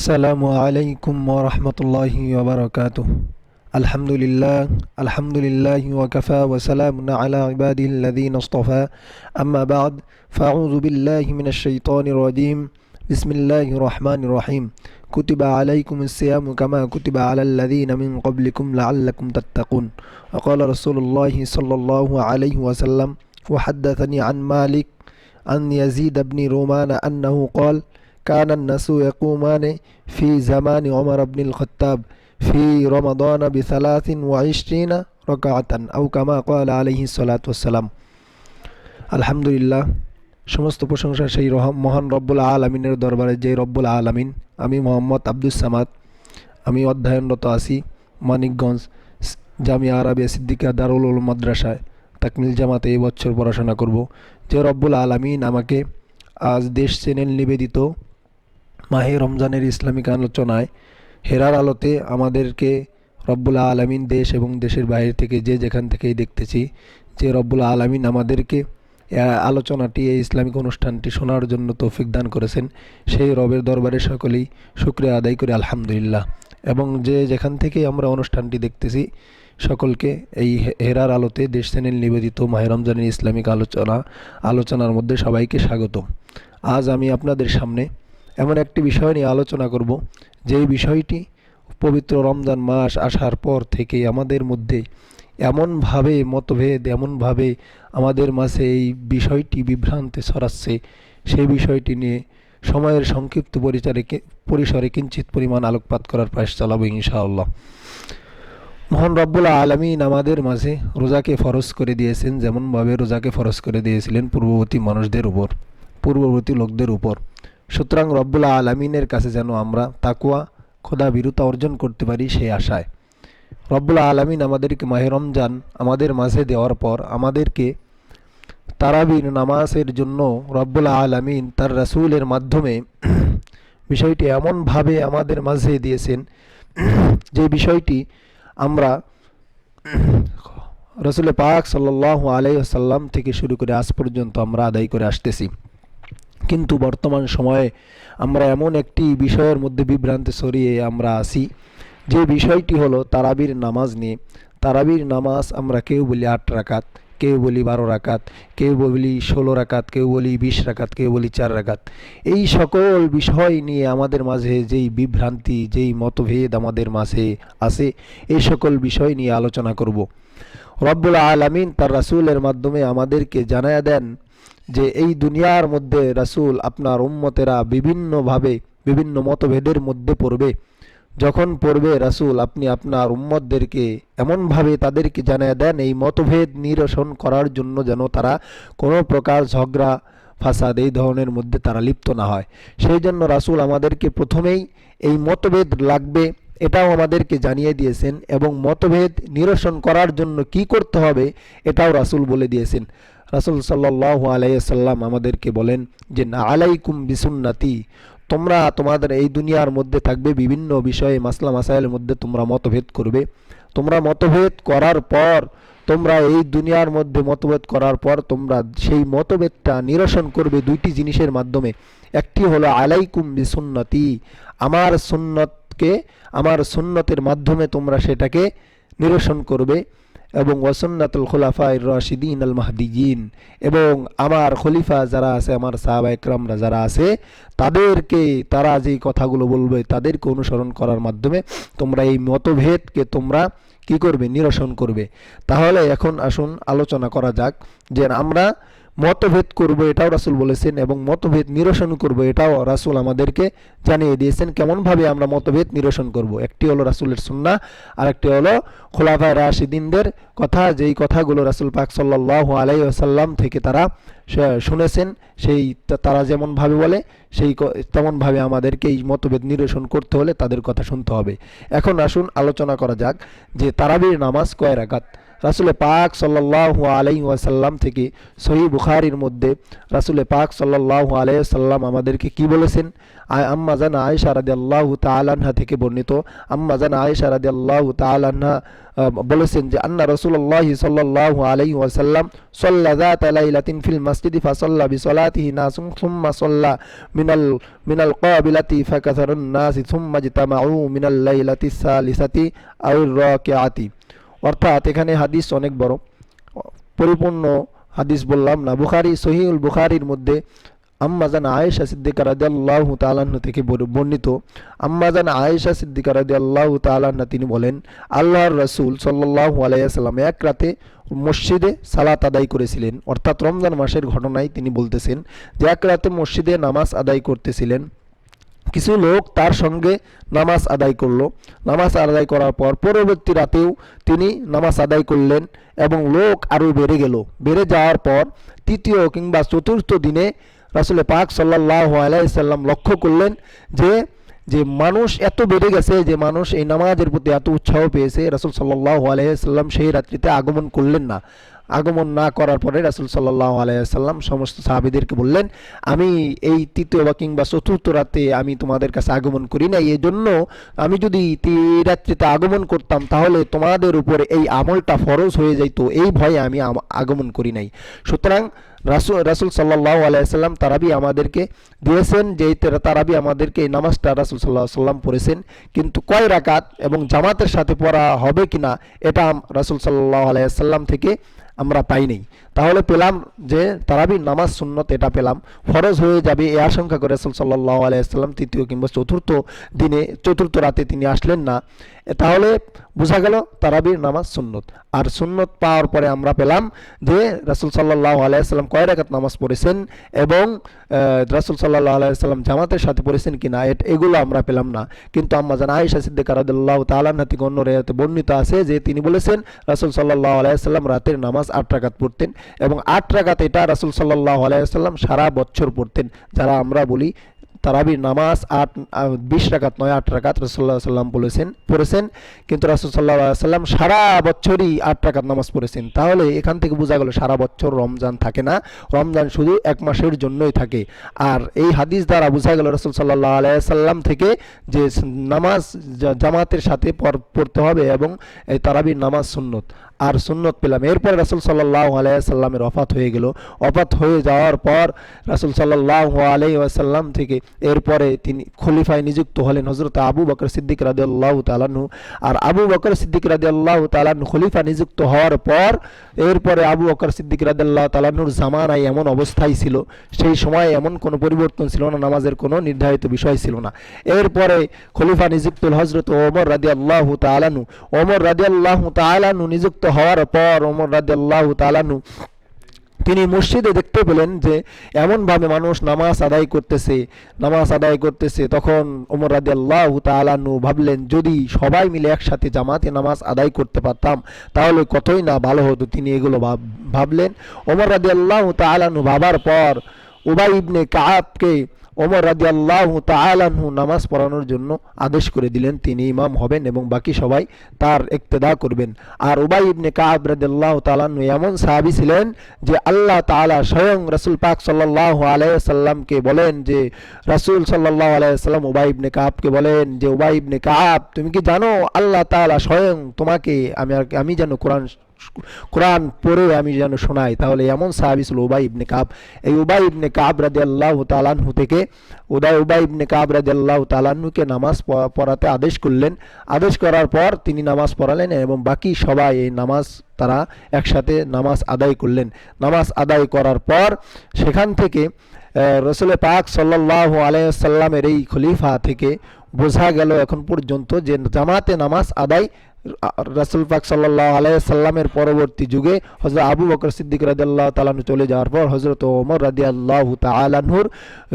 السلام عليكم ورحمة الله وبركاته. الحمد لله الحمد لله وكفى وسلام على عباده الذين اصطفى. أما بعد فأعوذ بالله من الشيطان الرجيم. بسم الله الرحمن الرحيم. كتب عليكم الصيام كما كتب على الذين من قبلكم لعلكم تتقون. وقال رسول الله صلى الله عليه وسلم وحدثني عن مالك عن يزيد بن رومان أنه قال كان الناس يقومان في زمان عمر بن الخطاب في رمضان بثلاث وعشرين ركعة أو كما قال عليه الصلاة والسلام الحمد لله সমস্ত প্রশংসা সেই রহম মহান রব্বুল আলমিনের দরবারে যে রব্বুল আলমিন আমি মোহাম্মদ আব্দুস সামাদ আমি অধ্যয়নরত আছি মানিকগঞ্জ স- জামিয়া আরাবিয়া সিদ্দিকা দারুল উলুম মাদ্রাসায় তাকমিল জামাতে এই বছর পড়াশোনা করব যে রব্বুল আলমিন আমাকে আজ দেশ চ্যানেল নিবেদিত মাহে রমজানের ইসলামিক আলোচনায় হেরার আলোতে আমাদেরকে রব্বুল আলমিন দেশ এবং দেশের বাইরে থেকে যে যেখান থেকেই দেখতেছি যে রব্বুল আলমিন আমাদেরকে আলোচনাটি, এই ইসলামিক অনুষ্ঠানটি শোনার জন্য তৌফিক দান করেছেন। সেই রবের দরবারে সকলেই শুক্রিয়া আদায় করে, আলহামদুলিল্লাহ। এবং যে যেখান থেকে আমরা অনুষ্ঠানটি দেখতেছি, সকলকে এই হেরার আলোতে দেশ চ্যানেল নিবেদিত মাহে রমজানের ইসলামিক আলোচনা, আলোচনার মধ্যে সবাইকে স্বাগত আজ আমি আপনাদের সামনে এমন একটি বিষয় নিয়ে আলোচনা করব, যেই বিষয়টি পবিত্র রমজান মাস আসার পর থেকে আমাদের মধ্যে এমনভাবে মতভেদ, এমনভাবে আমাদের মাঝে এই বিষয়টি বিভ্রান্তে ছড়াচ্ছে। সেই বিষয়টি নিয়ে সময়ের সংক্ষিপ্ত পরিচারে পরিসরে কিঞ্চিত পরিমাণ আলোকপাত করার প্রয়াস চালাবো ইনশাআল্লাহ। মহান রব্বুল আলমিন আমাদের মাঝে রোজাকে ফরজ করে দিয়েছেন, যেমনভাবে রোজাকে ফরজ করে দিয়েছিলেন পূর্ববর্তী মানুষদের উপর, পূর্ববর্তী লোকদের উপর। সুতরাং রব্বুল আলমিনের কাছে যেন আমরা তাকুয়া খোদা বিরুতা অর্জন করতে পারি সেই আশায়। রব্বুল আলমিন আমাদেরকে মাহে রমজান আমাদের মাঝে দেওয়ার পর আমাদেরকে তারাবির নামাজের জন্য রব্বুল আলমিন তার রাসূলের মাধ্যমে বিষয়টি এমনভাবে আমাদের মাঝে দিয়েছেন, যে বিষয়টি আমরা রসুল পাক সাল্লাহ আলাইসাল্লাম থেকে শুরু করে আজ পর্যন্ত আমরা আদায় করে আসতেছি। কিন্তু বর্তমান সময়ে আমরা এমন একটি বিষয়ের মধ্যে বিভ্রান্তি ছড়িয়ে আমরা আসি যে বিষয়টি হলো তারাবির নামাজ নিয়ে। তারাবির নামাজ আমরা কেউ বলি আট রাকাত, কেউ বলি বারো রাকাত, কেউ বলি ষোলো রাকাত, কেউ বলি বিশ রাকাত, কেউ বলি চার রাকাত। এই সকল বিষয় নিয়ে আমাদের মাঝে যেই বিভ্রান্তি, যেই মতভেদ আমাদের মাঝে আছে এই সকল বিষয় নিয়ে আলোচনা করব। রব্বুল আলামিন তার রাসূলের মাধ্যমে আমাদেরকে জানায়া দেন যে এই দুনিয়ার মধ্যে রাসূল আপনার উম্মতেরা বিভিন্নভাবে বিভিন্ন মতভেদের মধ্যে পড়বে। যখন পড়বে রাসূল, আপনি আপনার উম্মতদেরকে এমনভাবে তাদেরকে জানিয়ে দেন, এই মতভেদ নিরসন করার জন্য যেন তারা কোনো প্রকার ঝগড়া, ফাসাদ এই ধরনের মধ্যে তারা লিপ্ত না হয়। সেই জন্য রাসূল আমাদেরকে প্রথমেই এই মতভেদ লাগবে, এটাও আমাদেরকে জানিয়ে দিয়েছেন এবং মতভেদ নিরসন করার জন্য কি করতে হবে, এটাও রাসূল বলে দিয়েছেন। রাসূল সাল্লাহ আলাইসাল্লাম আমাদেরকে বলেন যে, না আলাইকুম বিসুন্নাতি, তোমরা তোমাদের এই দুনিয়ার মধ্যে থাকবে, বিভিন্ন বিষয়ে মাসলা মাসাইলের মধ্যে তোমরা মতভেদ করবে। তোমরা মতভেদ করার পর, তোমরা এই দুনিয়ার মধ্যে মতভেদ করার পর, তোমরা সেই মতভেদটা নিরসন করবে দুইটি জিনিসের মাধ্যমে। একটি হলো, আলাইকুম বিসুন্নতি, আমার সুন্নতকে, আমার সুন্নতের মাধ্যমে তোমরা সেটাকে নিরসন করবে। এবং ওয়াসন্নাতুল খোলাফা রশিদিন আল মাহদিজিন এবং আমার খলিফা যারা আছে, আমার সাহাবা একরামরা যারা আছে, তাদেরকে তারা যে কথাগুলো বলবে তাদেরকে অনুসরণ করার মাধ্যমে তোমরা এই মতভেদকে তোমরা কি করবে? নিরসন করবে। তাহলে এখন আসুন, আলোচনা করা যাক যে আমরা মতভেদ করব এটাও রাসুল বলেছেন এবং মতভেদ নিরসন করব এটাও রাসূল আমাদেরকে জানিয়ে দিয়েছেন কেমনভাবে আমরা মতভেদ নিরসন করব। একটি হলো রাসূলের সুন্না আর একটি হলো খোলাফায় রাশিদিনদের কথা, যেই কথাগুলো রাসুল পাক সাল্লাল্লাহু আলাইহি ওয়াসাল্লাম থেকে তারা শুনেছেন, সেই তারা যেমনভাবে বলে, সেই তেমনভাবে আমাদেরকে এই মতভেদ নিরসন করতে হলে তাদের কথা শুনতে হবে। এখন আসুন আলোচনা করা যাক যে তারাবির নামাজ কয় রাকাত? রাসুলে পাক সাল্লাল্লাহু আলাইহি ওয়াসাল্লাম থেকে সহি বুখারির মধ্যে রাসুলে পাক সাল্লাল্লাহু আলাইহি সাল্লাম আমাদেরকে কি বলেছেন? আ- আম্মা জান আয়েশা রাদিয়াল্লাহু তাআলা আনহা থেকে বর্ণিত। আম্মা জান আয়েশা রাদিয়াল্লাহু তাআলা আনহা আহ, বলেছেন যে আন্না রাসূলুল্লাহ সাল্লাল্লাহু আলাইহি ওয়াসাল্লাম সাল্লা যাতা লাইলাতিন ফিল মাসজিদি ফাসাল্লা বিসালাতিহি নাসুম সুম্মা সাল্লা মিনাল মিনাল কাবিলাতি ফাকাসারুন নাসি সুম্মা ইজতামাউ মিনাল লাইলাতি সালিসাতি আও রাকিআতি। অর্থাৎ এখানে হাদিস অনেক বড়। পরিপূর্ণ হাদিস বললাম না। বুখারি সহিউল বুখারির মধ্যে আম্মাজান আয়েশা সিদ্দিকা রাদিয়াল্লাহু তাআলা থেকে বর্ণিত। আম্মাজান আয়েশা সিদ্দিকা রাদিয়াল্লাহু তাআলা তিনি বলেন, আল্লাহর রাসূল সাল্লাল্লাহু আলাইহি সাল্লাম এক রাতে মসজিদে সালাত আদায় করেছিলেন। অর্থাৎ রমজান মাসের ঘটনায় তিনি বলতেছেন যে, এক রাতে মসজিদে নামাজ আদায় করতেছিলেন। কিছু লোক তার সঙ্গে নামাজ আদায় করল। নামাজ আদায় করার পর পরবর্তী রাতেও তিনি নামাজ আদায় করলেন এবং লোক আরও বেড়ে গেল। বেড়ে যাওয়ার পর তৃতীয় কিংবা চতুর্থ দিনে রাসুলে পাক সাল্লাহ আলাইসাল্লাম লক্ষ্য করলেন যে যে মানুষ এত বেড়ে গেছে, যে মানুষ এই নামাজের প্রতি এত উৎসাহ পেয়েছে, রাসুল সাল্লাহ আলাইসাল্লাম সেই রাত্রিতে আগমন করলেন না। আগমন না করার পরে রাসুল সাল্লাহ আলাইসাল্লাম সমস্ত সাহাবিদেরকে বললেন, আমি এই তৃতীয় বা কিংবা চতুর্থ রাতে আমি তোমাদের কাছে আগমন করি না এই জন্য আমি যদি রাত্রিতে আগমন করতাম, তাহলে তোমাদের উপরে এই আমলটা ফরজ হয়ে যাইত। এই ভয়ে আমি আগমন করি নাই। সুতরাং রাসুল রাসুল সাল্লাহ আলাইসাল্লাম তারাবি আমাদেরকে দিয়েছেন, যে তারাবি আমাদেরকে এই নামাজটা রাসুল সাল্লাহ সাল্লাম পড়েছেন। কিন্তু কয় রাকাত এবং জামাতের সাথে পড়া হবে কিনা, এটা রাসুল সাল্লাহ আলাইসাল্লাম থেকে আমরা পাইনি তাহলে পেলাম যে তারাবি নামাজ সুন্নত, এটা পেলাম। ফরজ হয়ে যাবে এই আশঙ্কা করে রাসুল সাল্লাহ আলাইসাল্লাম তৃতীয় কিংবা চতুর্থ দিনে, চতুর্থ রাতে তিনি আসলেন না। তাহলে বোঝা গেল তারাবির নামাজ সুন্নত। আর সুন্নত পাওয়ার পরে আমরা পেলাম যে রাসুল সাল্লাহ আলাইসাল্লাম কয় রাকাত নামাজ পড়েছেন এবং রাসুল সাল্লাহ আলাইসাল্লাম জামাতের সাথে পড়েছেন কিনা এট- এগুলো আমরা পেলাম না। কিন্তু আম্মা জান আয়েশা সিদ্দিকা রাদিয়াল্লাহু তাআলা থেকে অন্য রেয়াতে বর্ণিত আছে যে তিনি বলেছেন, রাসুল সাল্লাহ আলাইসাল্লাম রাতের নামাজ আট রাকাত পড়তেন। এবং আট রাকাত এটা রাসুল সাল্লাহ আলাইসাল্লাম সারা বছর পড়তেন। যারা আমরা বলি তারাবির নামাজ আট বিশ রাকাত নয়, আট রাকাত রসুল্লাহ সাল্লাম বলেছেন, পড়েছেন। কিন্তু রাসুল সাল্লাহ সাল্লাম সারা বছরই আট রাকাত নামাজ পড়েছেন। তাহলে এখান থেকে বোঝা গেল সারা বছর রমজান থাকে না। রমজান শুধু এক মাসের জন্যই থাকে। আর এই হাদিস দ্বারা বোঝা গেল রসুল সাল্লাহ আলাইসাল্লাম থেকে যে নামাজ জামাতের সাথে পড়তে হবে এবং এই তারাবির নামাজ সুন্নত। আর সুন্নত পেলাম। এরপর রাসুল সাল্লাহ আলাইসাল্লামের অফাত হয়ে গেল। অফাত হয়ে যাওয়ার পর রাসুল সাল্লাহ আলাই আসাল্লাম থেকে এরপরে তিনি খলিফায় নিযুক্ত হলেন হজরত আবু বকর সিদ্দিক রাজি আল্লাহ তালানহু আর আবু বকর সিদ্দিক রাজি আল্লাহ তালানহু খলিফা নিযুক্ত হওয়ার পর এরপরে আবু বকর সিদ্দিক রাজি আল্লাহ তালান্নুর জামানায় এমন অবস্থায় ছিল। সেই সময় এমন কোনো পরিবর্তন ছিল না, নামাজের কোনো নির্ধারিত বিষয় ছিল না। এরপরে খলিফা নিযুক্ত হজরত ওমর রাজি আল্লাহ তালানু ওমর রাজি আল্লাহ তালানু নিযুক্ত হওয়ার পর ওমর রাজি আল্লাহ তালানু তিনি মসজিদে দেখতে পেলেন যে এমনভাবে মানুষ নামাজ আদায় করতেছে, নামাজ আদায় করতেছে। তখন ওমর রাদি আল্লাহ তালানু ভাবলেন, যদি সবাই মিলে একসাথে জামাতে নামাজ আদায় করতে পারতাম, তাহলে কতই না ভালো হতো? তিনি এগুলো ভাব- ভাবলেন। ওমর রাদি আল্লাহ তালানু ভাবার পর উবাই ইবনে কাবকে ওমর রাজি আল্লাহ তালানহু নামাজ পড়ানোর জন্য আদেশ করে দিলেন, তিনি ইমাম হবেন এবং বাকি সবাই তার ইক্তেদা করবেন। আর উবাই ইবনে কাব রাজি আল্লাহ তালানহু এমন সাহাবি ছিলেন যে আল্লাহ তাআলা স্বয়ং রাসূল পাক সাল্লাহ আলাইসাল্লামকে বলেন যে, রাসূল সাল্লাহ আলাইসাল্লাম উবাই ইবনে কাবকে বলেন যে, উবাই ইবনে কাব তুমি কি জানো? আল্লাহ তাআলা স্বয়ং তোমাকে আমি আমি যেন কোরআন কোরআন পড়ে আমি যেন শোনাই। তাহলে এমন সাহাবি ছিল উবাই ইবনে কাব। এই উবাই ইবনে কাব রাদি আল্লাহ তালানহু থেকে উদয় উবাই ইবনে কাব রাদি আল্লাহ তালানহুকে নামাজ পড়াতে আদেশ করলেন। আদেশ করার পর তিনি নামাজ পড়ালেন এবং বাকি সবাই এই নামাজ তারা একসাথে নামাজ আদায় করলেন। নামাজ আদায় করার পর সেখান থেকে রসুল পাক সাল্লাহ আলাইসাল্লামের এই খলিফা থেকে বোঝা গেল এখন পর্যন্ত যে জামাতে নামাজ আদায় রাসুল পাক সাল্লাহ আলাইসাল্লামের পরবর্তী যুগে হজরত আবু বকর সিদ্দিক রাজিয়াল্লাহ তালানু চলে যাওয়ার পর হজরত ওমর রাজিয়াল্লাহ তালানহুর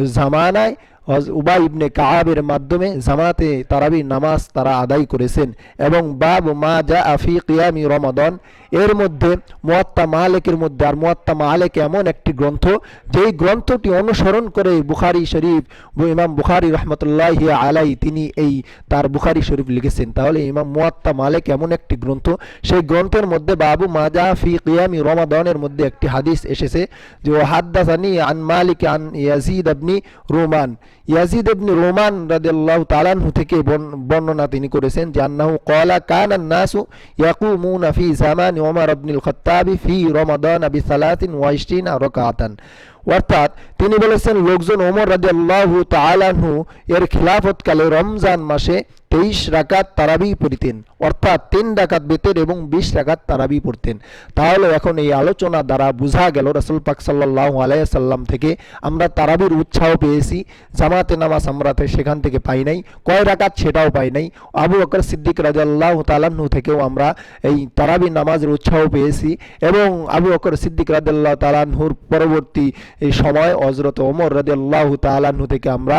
জামানায় হজ- উবাই ইবনে কাআবের মাধ্যমে জামাতে তারাবি নামাজ তারা আদায় করেছেন এবং বাব মা যা আফি কিয়ামি রমাদন, এর মধ্যে মোয়াত্তা মালেকের মধ্যে আর মোয়াত্তা মালেক এমন একটি গ্রন্থ, যেই গ্রন্থটি অনুসরণ করে বুখারি শরীফ, ইমাম বুখারি রহমতুল্লাহ আলাই তিনি এই তার বুখারি শরীফ লিখেছেন। তাহলে ইমাম মুয়াত্তা মালিক এমন একটি গ্রন্থ, সেই গ্রন্থের মধ্যে বাবু মাজা ফি কিয়ামি রমাদনের মধ্যে একটি হাদিস এসেছে যে, ও হাদ্দাসানি আন মালিক আন ইয়াজিদ আবনি রোমান। ইয়াজিদ ইবনে রোমান রাদিয়াল্লাহু তাআলাহু থেকে বর্ণ- বর্ণনা তিনি করেছেন যে আন্নাহু ক্বালা, কানা নাসু ইয়াকুমুনা ফি জামানি ওমর ইবনুল খাত্তাবি ফি রমাদান আবি বি 23 রাকাতান অর্থাৎ তিনি বলেছেন, লোকজন ওমর রাদিয়াল্লাহু তালানহু এর খিলাফতকালে রমজান মাসে তেইশ রাকাত তারাবি পড়িতেন, অর্থাৎ তিন রাকাত বেতের এবং বিশ রাকাত তারাবি পড়তেন। তাহলে এখন এই আলোচনা দ্বারা বোঝা গেল রাসূল পাক সাল্লাল্লাহু আলাইসাল্লাম থেকে আমরা তারাবির উৎসাহ পেয়েছি, জামাতে নামাজ আমরা সেখান থেকে পাই নাই, কয় রাকাত সেটাও পাই নাই। আবু বকর সিদ্দিক রাদিয়াল্লাহু তাআলাহু থেকেও আমরা এই তারাবি নামাজের উৎসাহ পেয়েছি এবং আবু বকর সিদ্দিক রাদিয়াল্লাহু তালাহুর পরবর্তী এই সময় অজরত ওমর রাদিয়াল্লাহু তাআলাহু থেকে আমরা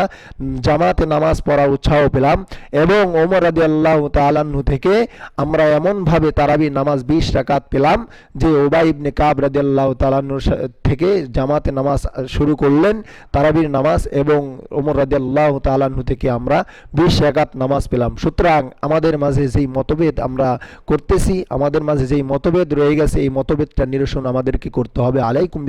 জামাতে নামাজ পড়ার উৎসাহ পেলাম এবং ওমর রাদিয়াল্লাহু তাআলাহু থেকে আমরা এমন ভাবে তারাবি নামাজ 20 রাকাত পেলাম যে ওবাই ইবনে কাব রাদিয়াল্লাহু তাআলাহুর সা- থেকে জামাতে নামাজ শুরু করলেন, তারাবির নামাজ এবং ওমর রাদিয়াল্লাহু তাআলাহু থেকে আমরা 20 রাকাত নামাজ পেলাম। সুতরাং আমাদের মাঝে যেই মতভেদ আমরা করতেছি, আমাদের মাঝে যেই মতভেদ রয়ে গেছে, এই মতভেদটা নিরসন আমাদেরকে করতে হবে। আলাইকুম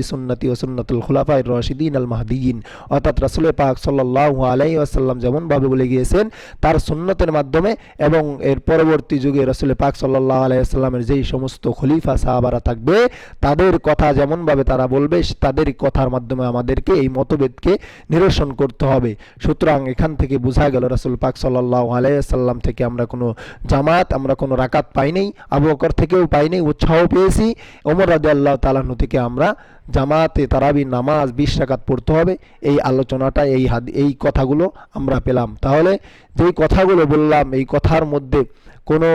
ও সুন্নাতুল খুলাফায়ে রাশিদিন আল মাহদিয়িন অর্থাৎ রাসূল পাক সাল্লাল্লাহু আলাইহি ওয়াসাল্লাম যেমন ভাবে বলে গিয়েছেন, তার সুন্নতের মাধ্যমে এবং এর পরবর্তী যুগে রাসূল পাক সাল্লাল্লাহু আলাইহি ওয়াসাল্লামের যেই সমস্ত খলিফা, সাহাবারা থাকবে, তাদের কথা যেমনভাবে তারা বলবে, তাদের কথার মাধ্যমে আমাদেরকে এই মতভেদকে নিরসন করতে হবে। সুতরাং এখান থেকে বোঝা গেল রাসূল পাক সাল্লাল্লাহু আলাইসাল্লাম থেকে আমরা কোনো জামাত, আমরা কোনো রাকাত পাই নাই আবু বকর থেকেও পাই উৎসাহ পেয়েছি, ওমর আল্লাহ তাআলাহু থেকে আমরা জামাতে তারাবি নামাজ বিশ রাকাত পড়তে হবে। এই আলোচনাটা, এই এই কথাগুলো আমরা পেলাম। তাহলে যেই কথাগুলো বললাম, এই কথার মধ্যে কোনো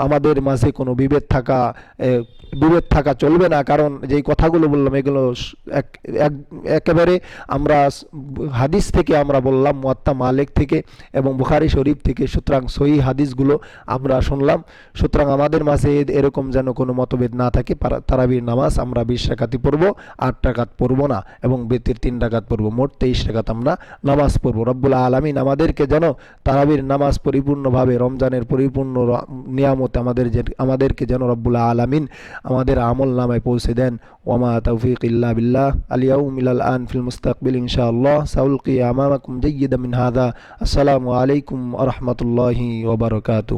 আমাদের মাঝে কোনো বিভেদ থাকা বিভেদ থাকা চলবে না। কারণ যেই কথাগুলো বললাম, এগুলো এক- এক- একেবারে আমরা হাদিস থেকে আমরা বললাম, মুয়াত্তা মালিক থেকে এবং বুখারি শরীফ থেকে। সুতরাং সহি হাদিসগুলো আমরা শুনলাম। সুতরাং আমাদের মাঝে এরকম যেন কোনো মতভেদ না থাকে। তারাবির নামাজ আমরা বিশ টাকাতি পড়ব, আট টাকাত পড়ব না এবং বেতের তিন টাকাত পড়ব। মোট তেইশ টাকাত আমরা নামাজ পড়ব। রব্বুল আলমিন আমাদেরকে যেন তারাবির নামাজ পরিপূর্ণভাবে, রমজানের পরিপূর্ণ র- নিয়ামত আমাদের আমাদেরকে যেন রব্বুল আলমিন আমাদের আমল নামায় পৌঁছে দেন। ওমা তৌফিক ইল্লা বিল্লাহ। আলিয়াউম ইলাল আন ফিল মুস্তাকবিল ইনশাআল্লাহ। সাউলকি আমামাকুম জাইয়্যিদা মিন হাদা আসসালামু আলাইকুম ওয়া ওবরকাতু